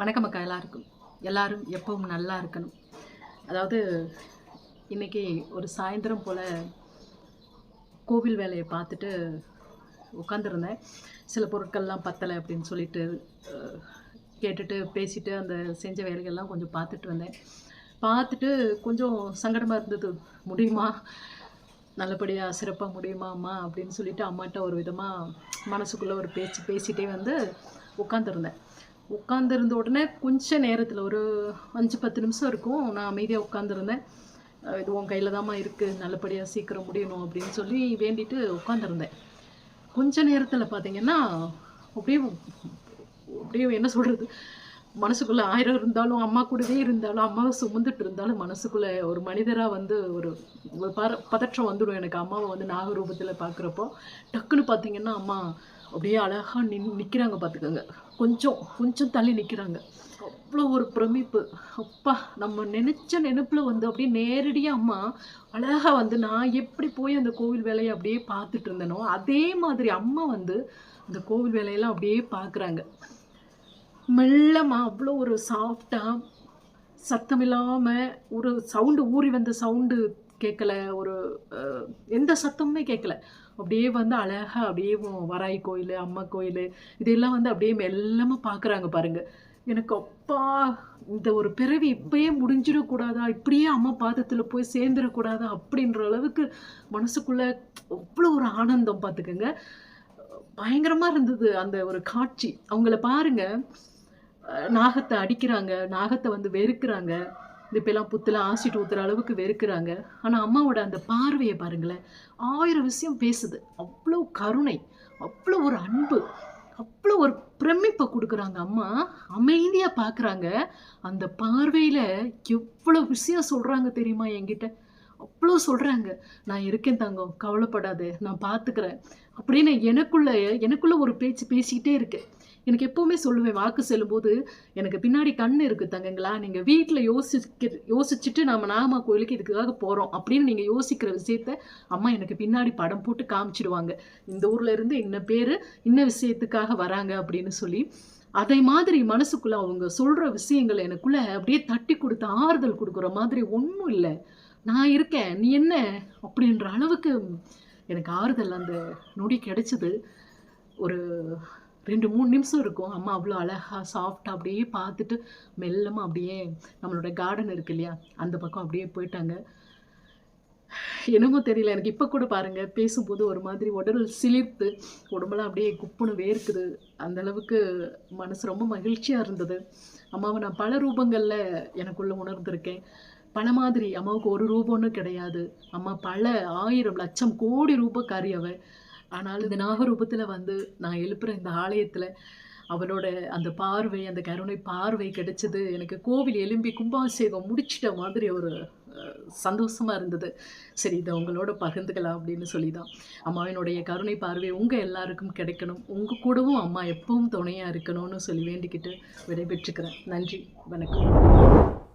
வணக்கம் அக்கா எல்லாருக்கும். எல்லாரும் எப்பவும் நல்லா இருக்கணும். அதாவது இன்னைக்கு ஒரு சாயந்தரம் போல் கோவில் வேலையை பார்த்துட்டு உட்காந்துருந்தேன் சில பொருட்கள்லாம் பத்தலை அப்படின்னு சொல்லிட்டு கேட்டுட்டு பேசிட்டு அந்த செஞ்ச வேலைகள்லாம் கொஞ்சம் பார்த்துட்டு வந்தேன். பார்த்துட்டு கொஞ்சம் சங்கடமாக இருந்தது. முடியுமா? நல்லபடியாக சிறப்பாக முடியுமா அம்மா? அப்படின்னு சொல்லிட்டு அம்மாட்ட ஒரு விதமாக மனசுக்குள்ளே ஒரு பேச்சு பேசிகிட்டே வந்து உட்காந்துருந்தேன் உட்காந்துருந்த உடனே கொஞ்ச நேரத்தில் ஒரு அஞ்சு பத்து நிமிஷம் இருக்கும். நான் அமைதியாக உட்காந்துருந்தேன் இது உன் கையில் தாம்மா இருக்குது நல்லபடியாக சீக்கிரம் முடியணும் அப்படின்னு சொல்லி வேண்டிட்டு உட்காந்துருந்தேன் கொஞ்ச நேரத்தில் பார்த்தீங்கன்னா அப்படியே அப்படியே என்ன சொல்கிறது மனசுக்குள்ளே ஆயிரம் இருந்தாலும் அம்மா கூடவே இருந்தாலும் அம்மாவை சுமந்துட்டு இருந்தாலும் மனசுக்குள்ளே ஒரு மனிதராக வந்து ஒரு ஒரு பதற்றம் வந்துடும். எனக்கு அம்மாவை வந்து நாகரூபத்தில் பார்க்குறப்போ டக்குன்னு பார்த்தீங்கன்னா அம்மா அப்படியே அழகாக நின் நிற்கிறாங்க பார்த்துக்கோங்க கொஞ்சம் கொஞ்சம் தள்ளி நிற்கிறாங்க அவ்வளோ ஒரு பிரமிப்பு. அப்பா நம்ம நினச்ச நினப்பில் வந்து அப்படியே நேரடியாக அம்மா அழகாக வந்து நான் எப்படி போய் அந்த கோவில் வேலையை அப்படியே பார்த்துட்டு இருந்தேனோ அதே மாதிரி அம்மா வந்து அந்த கோவில் வேலையெல்லாம் அப்படியே பார்க்குறாங்க. மெல்லமா அவ்வளோ ஒரு சாஃப்டாக சத்தம் இல்லாமல் ஒரு சவுண்டு ஊறி வந்த சவுண்டு கேட்கல ஒரு அஹ், எந்த சத்தமுமே கேட்கல. அப்படியே வந்து அழகாக அப்படியே வராய் கோயில் அம்மா கோயில் இதெல்லாம் வந்து அப்படியே மெல்லமாக பார்க்குறாங்க பாருங்கள் எனக்கு அப்பா இந்த ஒரு பிறவி இப்பயே முடிஞ்சிடக்கூடாதா? இப்படியே அம்மா பாதத்தில் போய் சேர்ந்துடக்கூடாதா? அப்படின்ற அளவுக்கு மனசுக்குள்ளே அவ்வளோ ஒரு ஆனந்தம் பார்த்துக்கோங்க பயங்கரமாக இருந்தது அந்த ஒரு காட்சி. அவங்கள பாருங்க. நாகத்தை அடிக்கிறாங்க நாகத்தை வந்து வெறுக்கிறாங்க. இப்பெல்லாம் புத்தில் ஆசிட் ஊற்றுற அளவுக்கு வெறுக்கிறாங்க. ஆனால் அம்மாவோட அந்த பார்வையை பாருங்களேன். ஆயிரம் விஷயம் பேசுது. அவ்வளோ கருணை அவ்வளோ ஒரு அன்பு அவ்வளோ ஒரு பிரமிப்பை கொடுக்குறாங்க அம்மா. அமைதியாக பார்க்குறாங்க அந்த பார்வையில் எவ்வளோ விஷயம் சொல்கிறாங்க தெரியுமா என்கிட்ட? அவ்வளோ சொல்கிறாங்க நான் இருக்கேன் தங்கம் கவலைப்படாது நான் பார்த்துக்கிறேன் அப்படின்னு எனக்குள்ள எனக்குள்ள ஒரு பேச்சு பேசிக்கிட்டே இருக்கு. எனக்கு எப்போவுமே சொல்லுவேன் வாக்கு செல்லும்போது எனக்கு பின்னாடி கண் இருக்குது தங்கங்களா நீங்கள் வீட்டில் யோசிக்க யோசிச்சுட்டு நம்ம நாகமா கோயிலுக்கு இதுக்காக போகிறோம் அப்படின்னு நீங்கள் யோசிக்கிற விஷயத்த அம்மா எனக்கு பின்னாடி படம் போட்டு காமிச்சிடுவாங்க. இந்த ஊரில் இருந்து இன்ன பேர் இன்ன விஷயத்துக்காக வராங்க அப்படின்னு சொல்லி. அதை மாதிரி மனசுக்குள்ள அவங்க சொல்கிற விஷயங்கள் எனக்குள்ள அப்படியே தட்டி கொடுத்து ஆறுதல் கொடுக்குற மாதிரி ஒன்றும் இல்லை. நான் இருக்கேன். நீ என்ன? அப்படின்ற அளவுக்கு எனக்கு ஆறுதல் அந்த நொடி கிடைச்சது. ஒரு ரெண்டு மூணு நிமிஷம் இருக்கும். அம்மா அவ்வளோ அழகாக சாஃப்டாக அப்படியே பார்த்துட்டு மெல்லமாக அப்படியே நம்மளோட கார்டன் இருக்கு இல்லையா? அந்த பக்கம் அப்படியே போயிட்டாங்க. என்னமோ தெரியல. எனக்கு இப்போ கூட பாருங்கள் பேசும்போது ஒரு மாதிரி உடல் சிலிர்த்து உடம்பெல்லாம் அப்படியே குப்புன்னு வேர்க்குது. அந்த அளவுக்கு மனசு ரொம்ப மகிழ்ச்சியாக இருந்தது. அம்மாவை நான் பல ரூபங்களில் எனக்குள்ளே உணர்ந்திருக்கேன். பல மாதிரி அம்மாவுக்கு ஒரு ரூபம்னு கிடையாது. அம்மா பல ஆயிரம் லட்சம் கோடி ரூபக்காரி அவ. ஆனால் இந்த நாகரூபத்தில் வந்து நான் எழுப்புகிற இந்த ஆலயத்தில் அவளோட அந்த பார்வை அந்த கருணை பார்வை கிடைச்சது. எனக்கு கோவில் எலும்பி கும்பாபிஷேகம் முடிச்சிட்ட மாதிரி ஒரு சந்தோஷமாக இருந்தது. சரி இதை உங்களோட பகிர்ந்துக்கலாம் அப்படின்னு சொல்லி தான் அம்மாவினுடைய கருணை பார்வை உங்கள் எல்லாருக்கும் கிடைக்கணும். உங்கள் கூடவும் அம்மா எப்பவும் துணையாக இருக்கணும்னு சொல்லி வேண்டிக்கிட்டு விடைபெற்றுக்கிறேன். நன்றி வணக்கம்.